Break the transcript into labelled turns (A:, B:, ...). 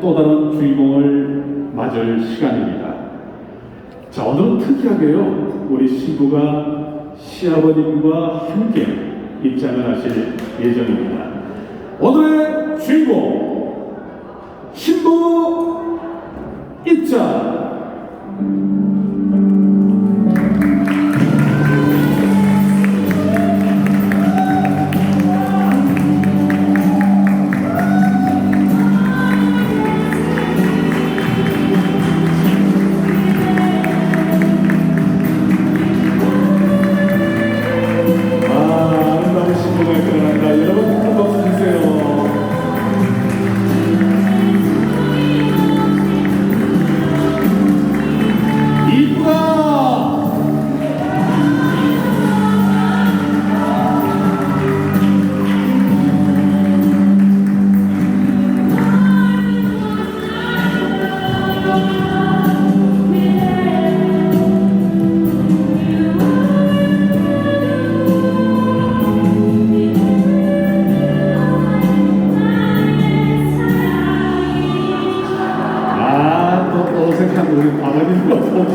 A: 또 다른 주인공을 맞을 시간입니다. 자, 오늘은 특이하게요. 우리 신부가 시아버님과 함께 입장을 하실 예정입니다. 오늘의 주인공, 신부 입장! 우리 바람이 불어서